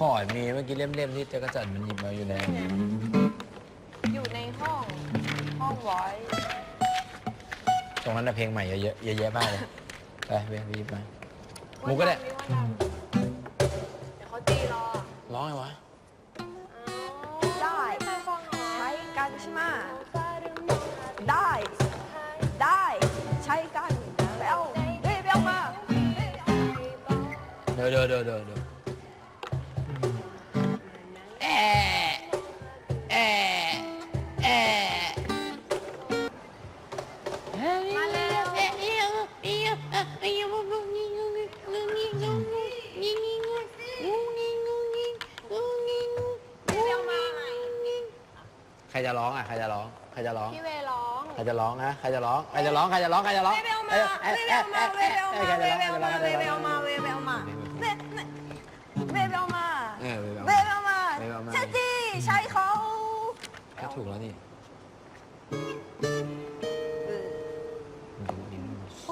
คอร์ดมีเมื่อกี้เล่มๆที่เจ๊กระจันมันหยิบมาอยู่ในอยู่ในห้องห้องไว้ตรงนั้นนะเพลงใหม่เยอะๆเยอะแยะมากเลยไปเพลงไปหยิบมามูก็ได้เดี๋ยวเขาตีรอร้องไงวะได้ใช้กันใช่ไหมได้ ได้ใช้กันแล้วเฮ้ยไปเอามา เดี๋ยวเดี๋ยวเดี๋ยวเดี๋ยว มาเร็วใครจะร้องอะใครจะร้องใครจะร้องพี่เวร้องใครจะร้องฮะใครจะร้องใครจะร้องใครจะร้องใครจะร้องเวลมาเวลมาเวลมาเวลมาเวลมาเวลมาเวลมาเวลมาเวลมาเออเวลมาเวลมาใช่จีใช่เขาถูกแล้วนี่